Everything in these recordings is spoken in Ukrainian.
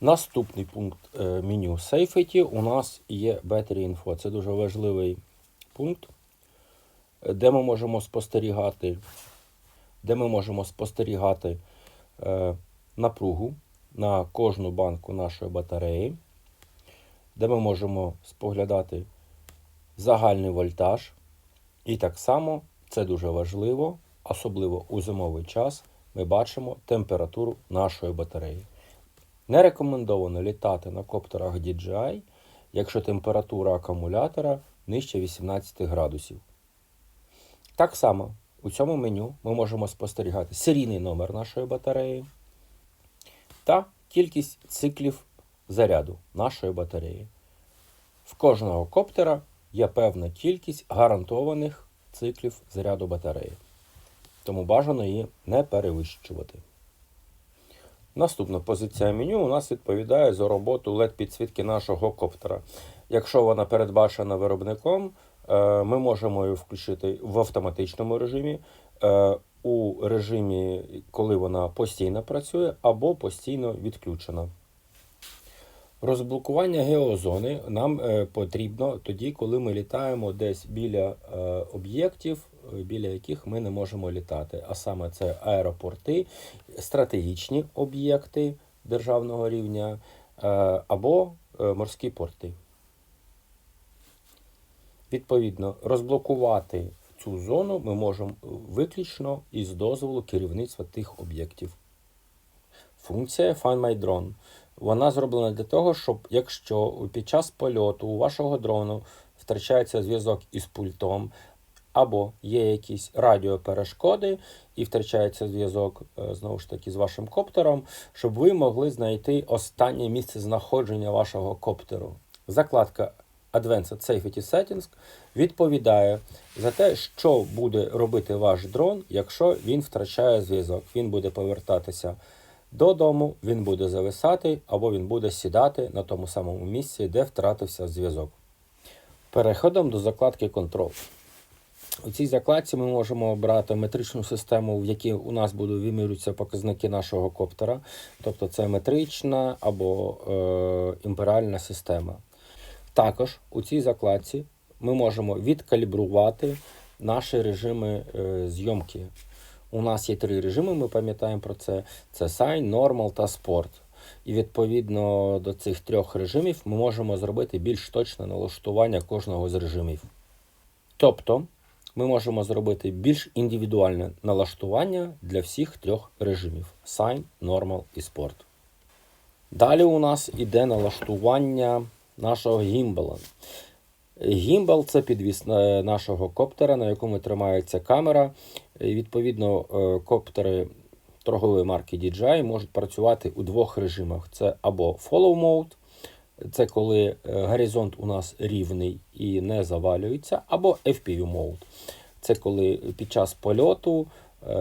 Наступний пункт е, меню Safety у нас є Battery Info. Це дуже важливий пункт, де ми можемо спостерігати, де ми можемо спостерігати е, напругу на кожну банку нашої батареї, де ми можемо споглядати загальний вольтаж. І так само це дуже важливо, особливо у зимовий час, ми бачимо температуру нашої батареї. Не рекомендовано літати на коптерах DJI, якщо температура акумулятора нижче 18 градусів. Так само у цьому меню ми можемо спостерігати серійний номер нашої батареї та кількість циклів заряду нашої батареї. В кожного коптера є певна кількість гарантованих циклів заряду батареї. Тому бажано її не перевищувати. Наступна позиція меню у нас відповідає за роботу LED-підсвітки нашого коптера. Якщо вона передбачена виробником, е, ми можемо її включити в автоматичному режимі, е, у режимі, коли вона постійно працює, або постійно відключена. Розблокування геозони нам е, потрібно тоді, коли ми літаємо десь біля е, об'єктів, е, біля яких ми не можемо літати. А саме це аеропорти, стратегічні об'єкти державного рівня або морські порти. Відповідно, розблокувати цю зону ми можемо виключно із дозволу керівництва тих об'єктів. Функція Find My Drone. Вона зроблена для того, щоб якщо під час польоту у вашого дрону втрачається зв'язок із пультом, або є якісь радіоперешкоди і втрачається зв'язок е, знову ж таки з вашим коптером, щоб ви могли знайти останнє місце знаходження вашого коптеру. Закладка Advanced Safety Settings відповідає за те, що буде робити ваш дрон, якщо він втрачає зв'язок. Він буде повертатися додому, він буде зависати або він буде сідати на тому самому місці, де втратився зв'язок. Переходом до закладки Control. У цій закладці ми можемо обрати метричну систему, в якій у нас будуть вимірюватися показники нашого коптера. Тобто це метрична або е, імперіальна система. Також у цій закладці ми можемо відкалібрувати наші режими е, зйомки. У нас є три режими, ми пам'ятаємо про це: це Sign, Normal та Sport. І відповідно до цих трьох режимів ми можемо зробити більш точне налаштування кожного з режимів. Тобто ми можемо зробити більш індивідуальне налаштування для всіх трьох режимів: Sign, Normal і Sport. Далі у нас іде налаштування нашого гімбала. Гімбал це підвіс е, нашого коптера, на якому тримається камера. Відповідно, е, коптери торгової марки DJI можуть працювати у двох режимах: це або Follow Mode, це коли е, горизонт у нас рівний і не завалюється, або FPV Mode. Це коли під час польоту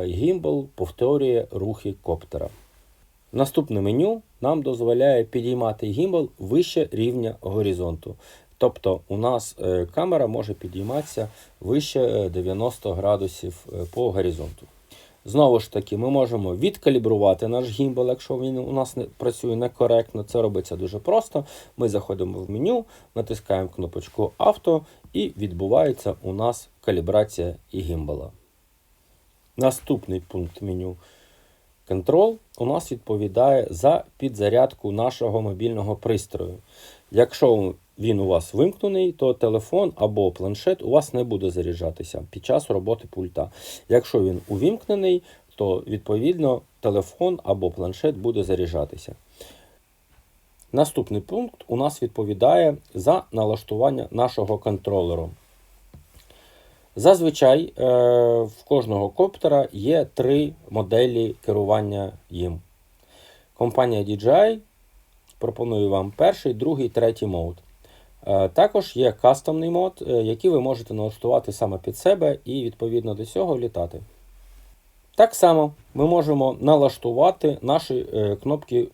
гімбал повторює рухи коптера. Наступне меню нам дозволяє підіймати гімбал вище рівня горизонту. Тобто у нас е, камера може підійматися вище 90 градусів е, по горизонту. Знову ж таки, ми можемо відкалібрувати наш гімбал, якщо він у нас не працює некоректно. Це робиться дуже просто. Ми заходимо в меню, натискаємо кнопочку авто і відбувається у нас калібрація і гімбала. Наступний пункт меню Control у нас відповідає за підзарядку нашого мобільного пристрою. Якщо він у вас вимкнений, то телефон або планшет у вас не буде заряджатися під час роботи пульта. Якщо він увімкнений, то відповідно телефон або планшет буде заряджатися. Наступний пункт у нас відповідає за налаштування нашого контролеру. Зазвичай е, в кожного коптера є три моделі керування їм. Компанія DJI пропонує вам перший, другий, третій мод. Е, також є кастомний мод, е, який ви можете налаштувати саме під себе і відповідно до цього літати. Так само ми можемо налаштувати наші е, кнопки.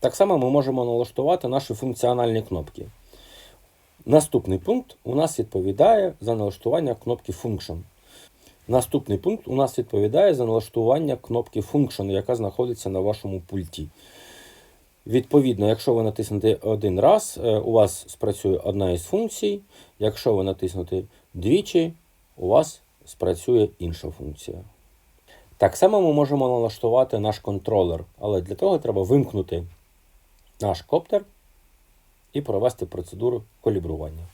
Так само ми можемо налаштувати наші функціональні кнопки. Наступний пункт у нас відповідає за налаштування кнопки Function. Наступний пункт у нас відповідає за налаштування кнопки Function, яка знаходиться на вашому пульті. Відповідно, якщо ви натиснете один раз, е, у вас спрацює одна із функцій. Якщо ви натиснете двічі, у вас спрацює інша функція. Так само ми можемо налаштувати наш контролер, але для того треба вимкнути наш коптер і провести процедуру калібрування.